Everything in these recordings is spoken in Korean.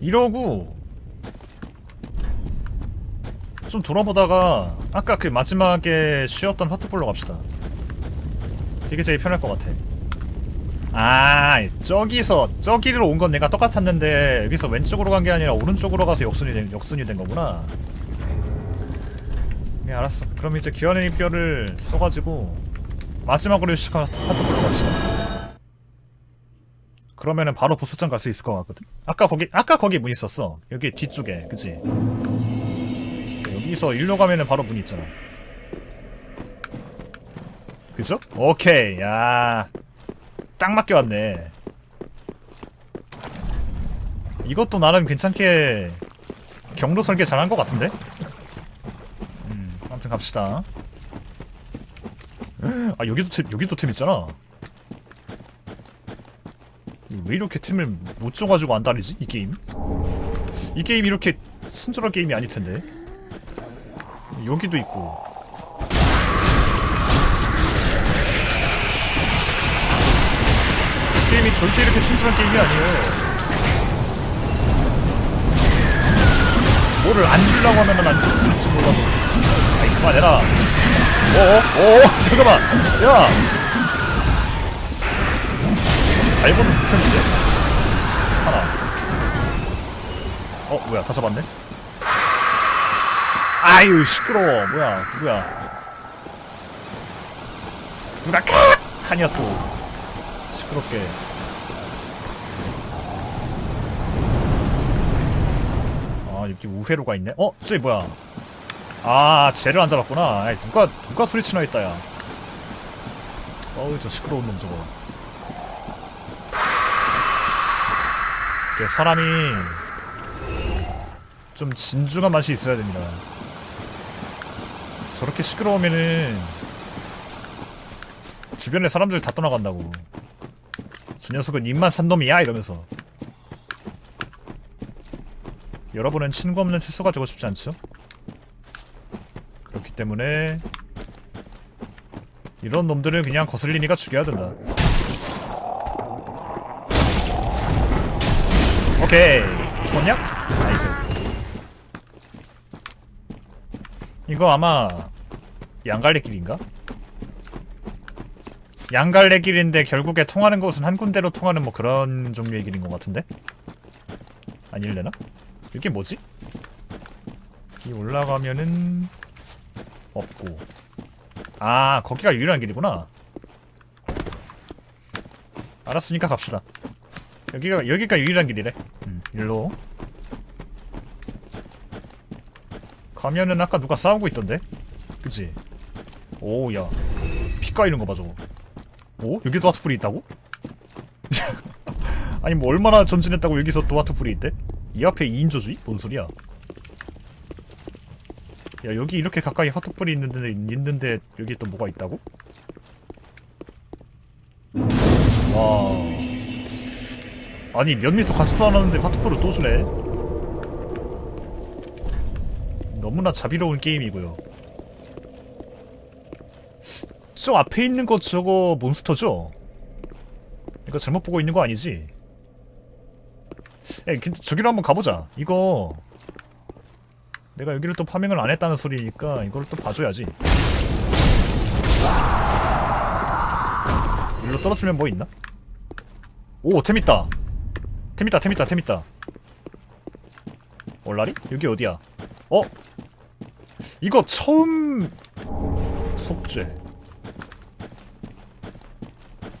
이러고 좀 돌아보다가 아까 그 마지막에 쉬었던 하트볼로 갑시다. 그게 제일 편할 것 같아. 아 저기서 저기로 온 건 내가 똑같았는데 여기서 왼쪽으로 간 게 아니라 오른쪽으로 가서 역순이 된, 역순이 된 거구나. 네 알았어. 그럼 이제 기환의 입결을 써가지고 마지막으로 시작한 하트볼로 갑시다. 그러면은 바로 보스전 갈 수 있을 것 같거든. 아까 거기 아까 거기 문 있었어. 여기 뒤쪽에 그치? 여기서 일로 가면은 바로 문 있잖아. 그죠? 오케이 야. 딱 맞게 왔네. 이것도 나름 괜찮게 경로 설계 잘한 것 같은데? 음, 아무튼 갑시다. 아 여기도 틈, 여기도 틈 있잖아. 왜 이렇게 틈을 못 줘가지고 안 다니지? 이 게임? 이 게임 이렇게 순조로운 게임이 아닐 텐데. 여기도 있고. 이 게임이 절대 이렇게 순조로운 게임이 아니에요. 뭐를 안 주려고 하면은 안 줄지 몰라도. 아이, 그만해라. 어어? 어어? 잠깐만. 야! 알고는 불편인데? 하나. 어, 뭐야, 다 잡았네? 아유, 시끄러워. 뭐야, 누구야. 누가 칵! 하냐, 또. 시끄럽게. 아, 여기 우회로가 있네? 어, 저기 뭐야. 아, 쟤를 안 잡았구나. 아이, 누가, 누가 소리치나 했다, 야. 어우, 저 시끄러운 놈 저거. 이게 사람이 좀 진중한 맛이 있어야 됩니다. 저렇게 시끄러우면은 주변에 사람들 다 떠나간다고. 저 녀석은 입만 산 놈이야 이러면서. 여러분은 친구 없는 칫소가 되고 싶지 않죠? 그렇기 때문에 이런 놈들은 그냥 거슬리니까 죽여야 된다. 오케이 죽었냐? 나이스 이거 아마 양갈래길인가? 양갈래길인데 결국에 통하는 곳은 한 군데로 통하는 뭐 그런 종류의 길인 것 같은데? 아닐래나? 이게 뭐지? 이 올라가면은 없고 아 거기가 유일한 길이구나 알았으니까 갑시다 여기가 여기가 유일한 길이래. 음, 일로. 가면은 아까 누가 싸우고 있던데. 그치? 오, 야. 피가 이런 거 봐, 저거. 오? 여기도 하트풀이 있다고? 아니, 뭐, 얼마나 전진했다고 여기서 또 하트풀이 있대? 이 앞에 2인조주의? 뭔 소리야? 야, 여기 이렇게 가까이 하트풀이 있는데, 있는데, 여기 또 뭐가 있다고? 와. 아니 몇 미터 같지도 않았는데 파트포를 또 주네 너무나 자비로운 게임이고요 저 앞에 있는 거 저거 몬스터죠? 이거 잘못 보고 있는 거 아니지? 에 근데 저기로 한번 가보자 이거 내가 여기를 또 파밍을 안 했다는 소리니까 이걸 또 봐줘야지 일로 떨어지면 뭐 있나? 오, 템 있다. 템 있다, 템 있다, 템 있다. 얼라리? 여기 어디야? 어? 이거 처음 속죄.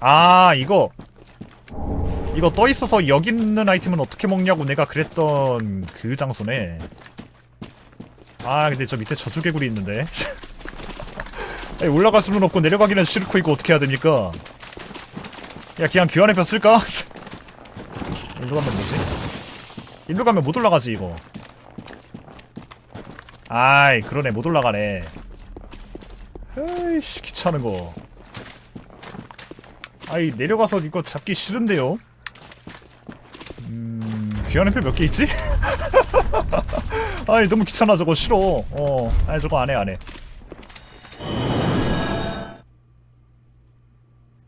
아, 이거 이거 떠 있어서 여기 있는 아이템은 어떻게 먹냐고 내가 그랬던 그 장소네. 아, 근데 저 밑에 저주개구리 있는데. 올라갈 수는 없고 내려가기는 싫고 이거 어떻게 해야 됩니까? 야 그냥 귀환의 표 쓸까? 일로 가면 뭐지? 일로 가면 못 올라가지 이거. 아이 그러네. 못 올라가네. 에이씨 귀찮은 거. 아이 내려가서 이거 잡기 싫은데요? 음... 귀환의 표몇 개 있지? 아이 너무 귀찮아 저거. 싫어. 어 아니 저거 안해 안해.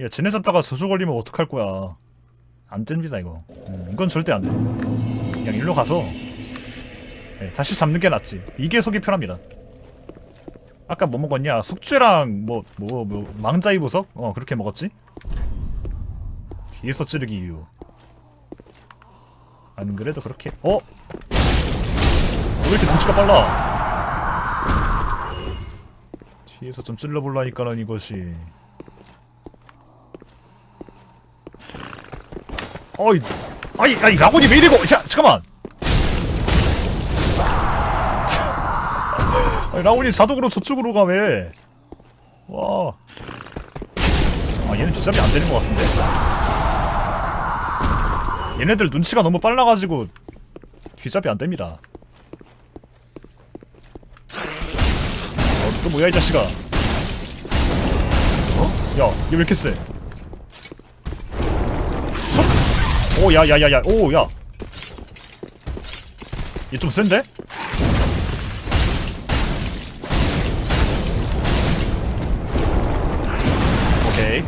야, 쟤네 잡다가 저주 걸리면 어떡할 거야. 안 됩니다, 이거. 음, 이건 절대 안 돼. 그냥 일로 가서 네, 다시 잡는 게 낫지. 이게 속이 편합니다. 아까 뭐 먹었냐? 숙주랑 뭐 뭐 뭐 망자이 보석? 어 그렇게 먹었지? 뒤에서 찌르기 이유. 안 그래도 그렇게 어? 왜 이렇게 눈치가 빨라? 뒤에서 좀 찔러볼라니까는 이것이 어이 아니 아니 라곤이 왜 이러고 자 잠깐만 아니, 라곤이 자동으로 저쪽으로 가왜 와. 아, 얘는 뒷잡이 안 되는 것 같은데? 얘네들 눈치가 너무 빨라가지고 뒷잡이 안 됩니다. 어, 또 뭐야, 이 자식아. 어? 야, 얘 왜 이렇게 세? 오, 야, 야, 야, 야, 오, 야. 얘 좀 센데? 오케이.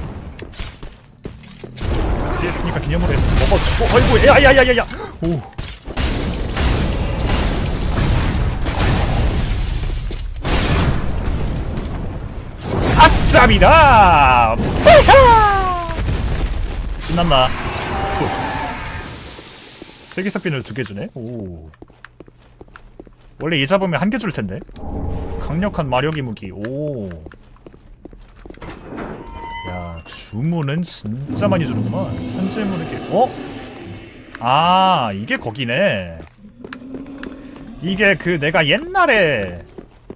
피했으니까 기념으로 에스트 먹어주고, 어이구, 야야야야야! 오. 악잡이다! 신난다. 후. 세기석빈을 두 개 주네? 오. 원래 얘 잡으면 한 개 줄 텐데. 강력한 마력이 무기. 오. 야, 주문은 진짜 많이 주는구만. 산재물을 게 어? 아, 이게 거기네. 이게 그 내가 옛날에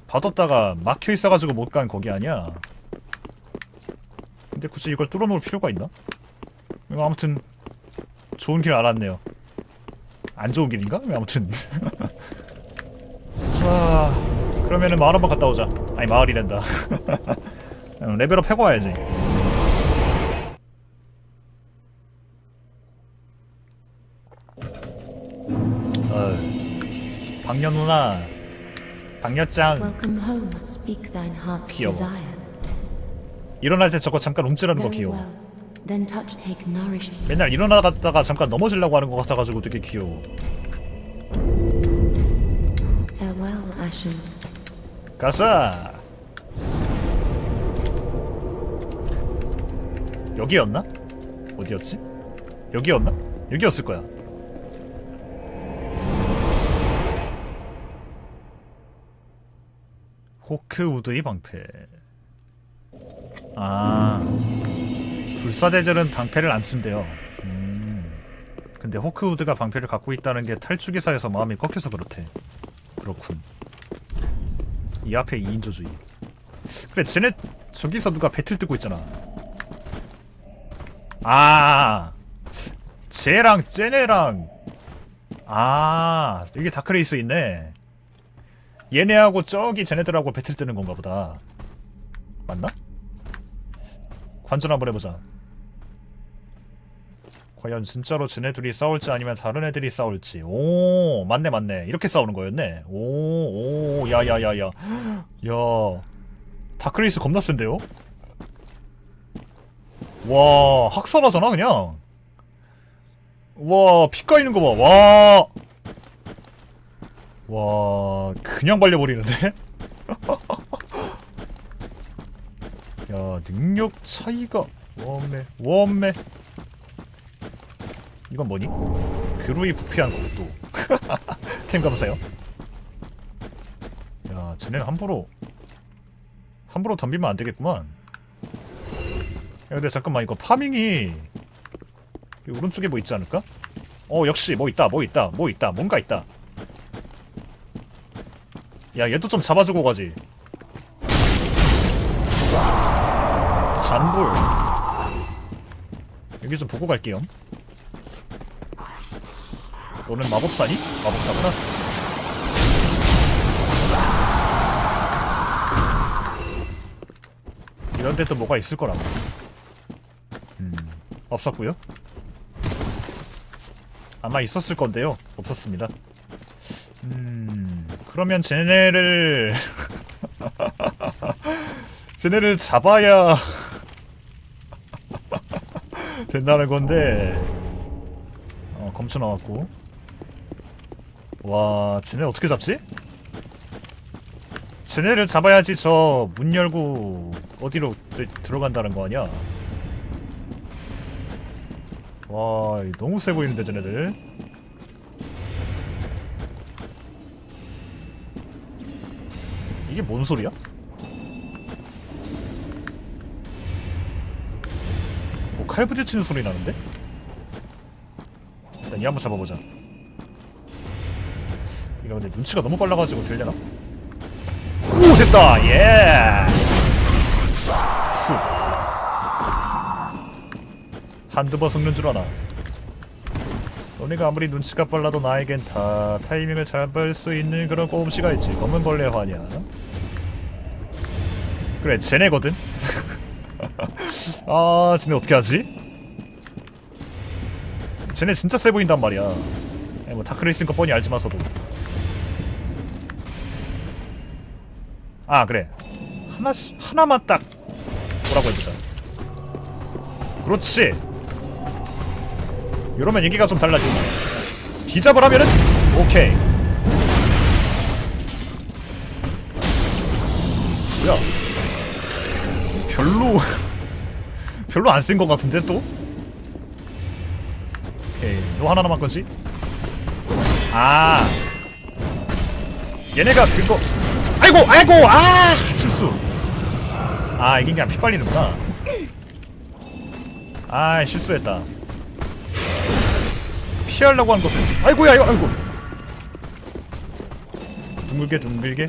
받았다가 막혀 있어가지고 못 간 거기 아니야. 근데 굳이 이걸 뚫어놓을 필요가 있나? 이거 아무튼 좋은 길 알았네요. 안 좋은 길인가? 아무튼. 자, 그러면은 마을 한번 갔다 오자. 아니 마을이란다. 어, 레벨업 해고 와야지. 어, 박녀 누나, 박녀짱 귀여워. 일어날 때 저거 잠깐 움찔하는 거 귀여워. Then touch take nourishment. 맨날 일어나갔다가 잠깐 넘어지려고 하는 것 같아가지고 되게 귀여워. Farewell, Ashen. 가자. 여기였나? 어디였지? 여기였나? 여기였을 거야. 호크우드의 방패. 아, 불사대들은 방패를 안 쓴대요. 음, 근데 호크우드가 방패를 갖고 있다는 게 탈주기사에서 마음이 꺾여서 그렇대. 그렇군. 이 앞에 2인조 주의. 그래, 쟤네 저기서 누가 배틀 뜨고 있잖아. 아, 쟤랑 쟤네랑 아, 이게 다크레이스 있네. 얘네하고 저기 쟤네들하고 배틀 뜨는 건가 보다. 맞나? 관전 한번 해보자. 과연 진짜로 쟤네 둘이 싸울지 아니면 다른 애들이 싸울지. 오, 맞네, 맞네. 이렇게 싸우는 거였네. 오, 오, 야, 야, 야, 야. 야. 다크레이스 겁나 센데요? 와, 학살하잖아, 그냥. 와, 피 까이는 거 봐. 와. 와, 그냥 발려버리는데? 야, 능력 차이가. 웜매, 웜매. 이건 뭐니? 그루이 부피한 것도. 템 감사요. 야, 쟤네는 함부로 함부로 덤비면 안 되겠구만. 야, 근데 잠깐만 이거 파밍이 이 오른쪽에 뭐 있지 않을까? 어, 역시 뭐 있다, 뭐 있다, 뭐 있다, 뭔가 있다. 야, 얘도 좀 잡아주고 가지. 잔불. 여기 좀 보고 갈게요. 너는 마법사니? 마법사구나. 이런 데또 뭐가 있을 거라고. 음, 없었고요. 아마 있었을 건데요. 없었습니다. 음, 그러면 쟤네를 쟤네를 잡아야 된다는 건데. 어, 검초 나왔고. 와, 쟤네 어떻게 잡지? 쟤네를 잡아야지 저 문 열고 어디로 드- 들어간다는 거 아니야? 와, 너무 세 보이는데 쟤네들. 이게 뭔 소리야? 뭐 칼 부딪히는 소리 나는데? 일단 이 한번 잡아보자. 이거 근데 눈치가 너무 빨라가지고 들려나? 오 됐다! 예! 후. 한두 번 속는 줄 아나? 너네가 아무리 눈치가 빨라도 나에겐 다 타이밍을 잡을 수 있는 그런 꼼수가 있지. 검은 벌레 화냐? 그래 쟤네거든? 아 쟤네 어떻게 하지? 쟤네 진짜 세 보인단 말이야. 아니, 뭐 다크레이스인 거 뻔히 알지만서도 아 그래. 하나 하나만 딱 뭐라고 해보자. 그렇지. 이러면 얘기가 좀 달라지네. 기잡을 하면은 오케이. 뭐야? 별로 별로 안 쓴 것 같은데 또? 오케이. 너 하나 남은 거지? 아. 얘네가 그거 아이고 아이고 아. 실수. 아 이게 그냥 피 빨리는구나. 아 실수했다. 피하려고 한 것은 아이고야 이거 아이고. 둥글게 둥글게.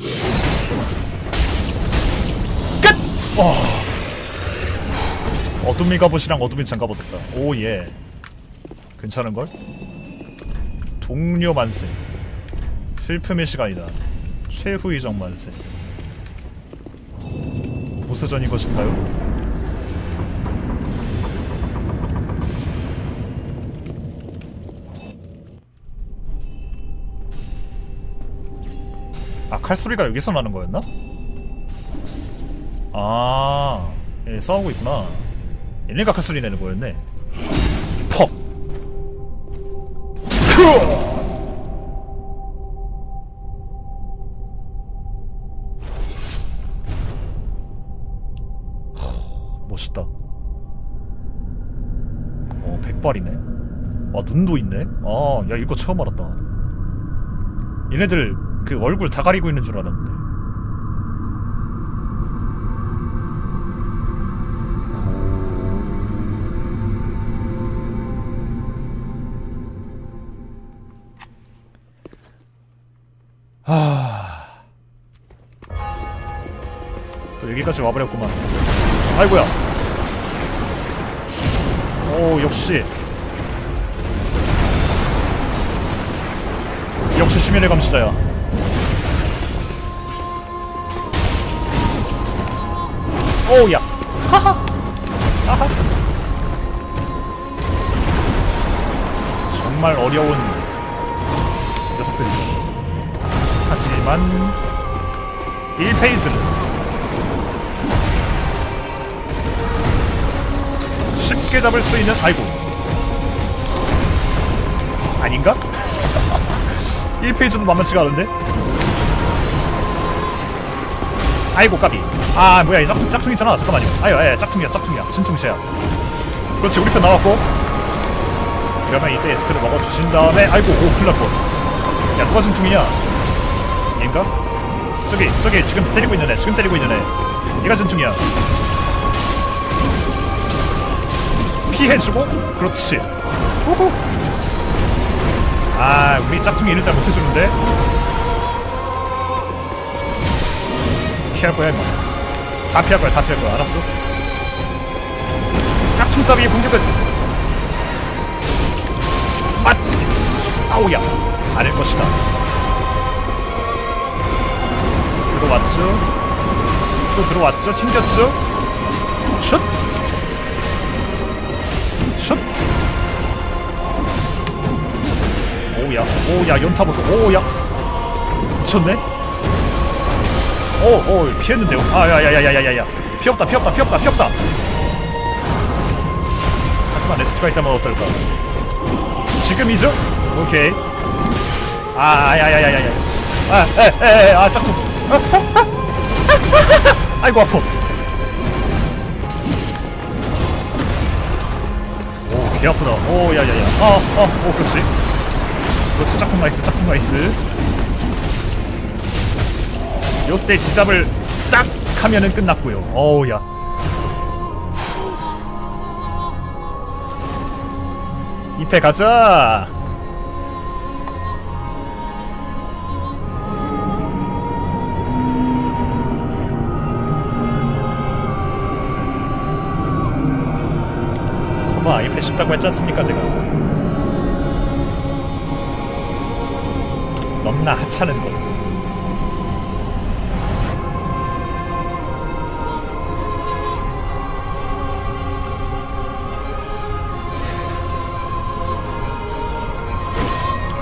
끝! 와 어둠이 갑옷이랑 어둠이 장갑옷 됐다. 오예. 괜찮은걸? 동료 만세. 슬픔의 시간이다 최후이정 만세 보스전인 것인가요? 아 칼소리가 여기서 나는 거였나? 아얘 싸우고 있구나 얘네가 칼소리 내는 거였네 퍽 크어! 아, 눈도 있네. 아, 야, 이거 처음 알았다. 얘네들 그 얼굴 다 가리고 있는 줄 알았는데. 또 여기까지 와버렸구만. 아이고야. 오 역시 역시 시민의 감시자야. 오야. 하하. 하하. 정말 어려운 녀석들이죠. 하지만 1페이지는 쉽게 잡을 수 있는 아이고 아닌가? 1페이지도 만만치가 않은데? 아이고 까비. 아 뭐야 이 짝, 짝퉁 있잖아. 잠깐만요. 아유 아유 짝퉁이야 짝퉁이야. 진퉁시야 그렇지 우리 편 나왔고. 이러면 이때 에스트를 먹어주신 다음에 아이고 오 큰일 날뻔 야 누가 진퉁이냐? 얘인가? 저기 저기 지금 때리고 있는 애 지금 때리고 있는 애. 얘가 진퉁이야. 피해주고? 그렇지. 후후 아 우리 짝퉁이 이를 잘 못해주는데. 피할 거야 임마. 다 피할 거야 다 피할 거야. 알았어? 짝퉁 따위의 공격은 맞지 아우야. 아닐 것이다. 들어왔죠? 또 들어왔죠? 튕겼죠? 슛! 슛! 오우야, 오우야, 연타 보소, 오우야! 미쳤네? 오, 오, 피했는데, 아, 야, 야, 야, 야, 야, 야, 피 없다, 피 없다, 피 없다, 피 없다! 하지만 레스트가 있다면 어떨까? 지금이죠? 오케이. 아야야야야야 아에에아 짝퉁 아이고 아파 오 개 아프다 오 야야야 어어오 그렇지 그렇지 짝퉁 나이스 짝퉁 나이스. 요때 지잡을 딱 하면은 끝났고요. 어우 야. 이패 가자. 거봐 이패 쉽다고 했지 않습니까 제가 넘나 하찮은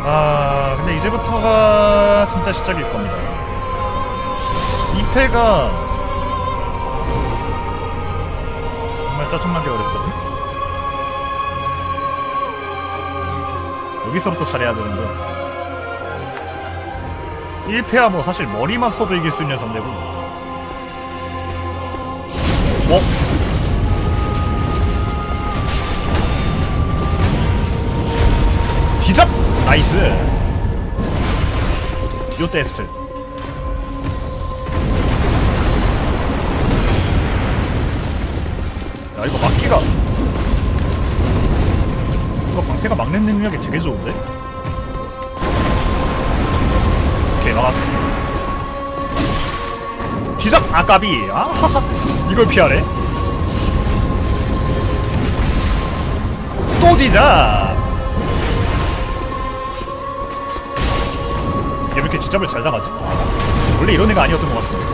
거아 근데 이제부터가 진짜 시작일 겁니다. 2패가 정말 짜증나게 어렵거든? 여기서부터 잘해야 되는데 1패야 뭐 사실 머리만 써도 이길 수 있는 상대고 어? 디잡! 나이스 요 테스트 야 이거 막기가 이거 방패가 막는 능력이 되게 좋은데? 막았어 디잡! 아까비 아 이걸 피하네 또 디잡! 얘왜 이렇게 뒷잡을 잘 당하지? 원래 이런 애가 아니었던 것 같은데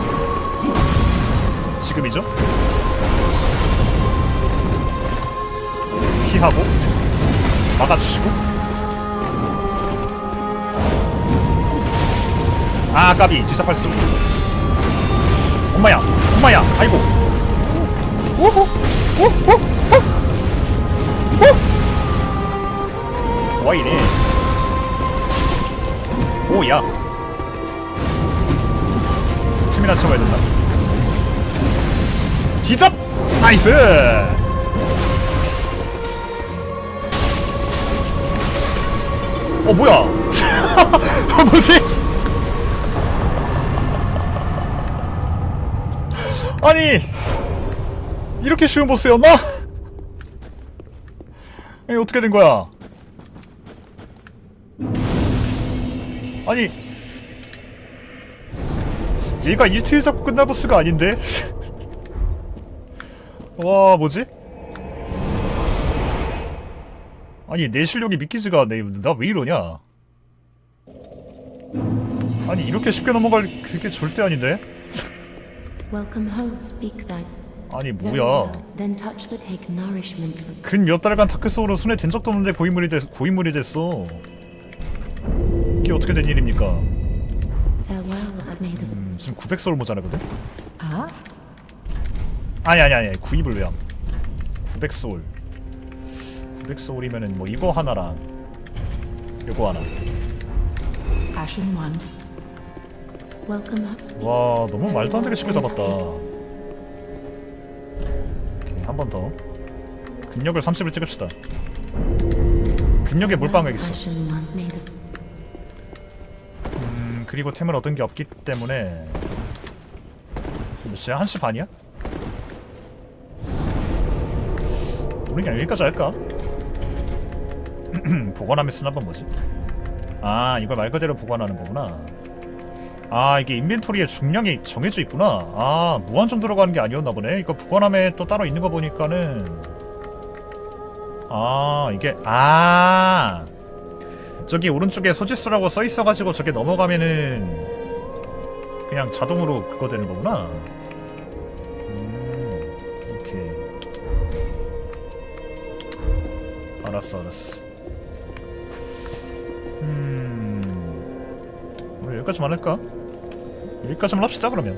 지금이죠? 피하고 막아주시고 아 까비. 뒤잡할 수 엄마야 엄마야. 아이고. 오호 오호 오 와이네. 오야. 스태미나 채워야 된다. 디잡! 나이스! 어 뭐야? 뭐지 아니 이렇게 쉬운 보스였나? 아니 어떻게 된 거야 아니 얘가 1트일 잡고 끝날 보스가 아닌데? 와 뭐지? 아니 내 실력이 믿기지가 않네 나 왜 이러냐 아니 이렇게 쉽게 넘어갈 그게 절대 아닌데? Welcome home, speak thine. 아니 뭐야 well, Then touch the take nourishment from 근몇 달간 타크소로 손에 댄 적도 없는데 고인물이 됐, 고인물이 됐어 이게 어떻게 된 일입니까 farewell, I made of 음, 지금 900 소울 모자라거든? 아? 아니 아니 아니 구입을 왜 함 900 소울 900 소울이면은 뭐 이거 하나랑 요거 하나 Ashen one. 와 너무 말도 안 되게 쉽게 잡았다 한 번더 근력을 30을 찍읍시다 근력에 it. 몰빵 Well, 있어 음 그리고 템을 얻은 게 없기 때문에 몇 시야? 1시 반이야? 우리 그냥 여기까지 할까? 보관함에 쓰나 본 뭐지? 아 이걸 말 그대로 보관하는 거구나 아 이게 인벤토리에 중량이 정해져 있구나 아 무한정 들어가는 게 아니었나 보네 이거 보관함에 또 따로 있는 거 보니까는 아 이게 아 저기 오른쪽에 소지수라고 써 있어가지고 저게 넘어가면은 그냥 자동으로 그거 되는 거구나. 음, 오케이. 알았어, 알았어. 음, 우리 여기까지만 할까? 여기까지만 합시다 그러면.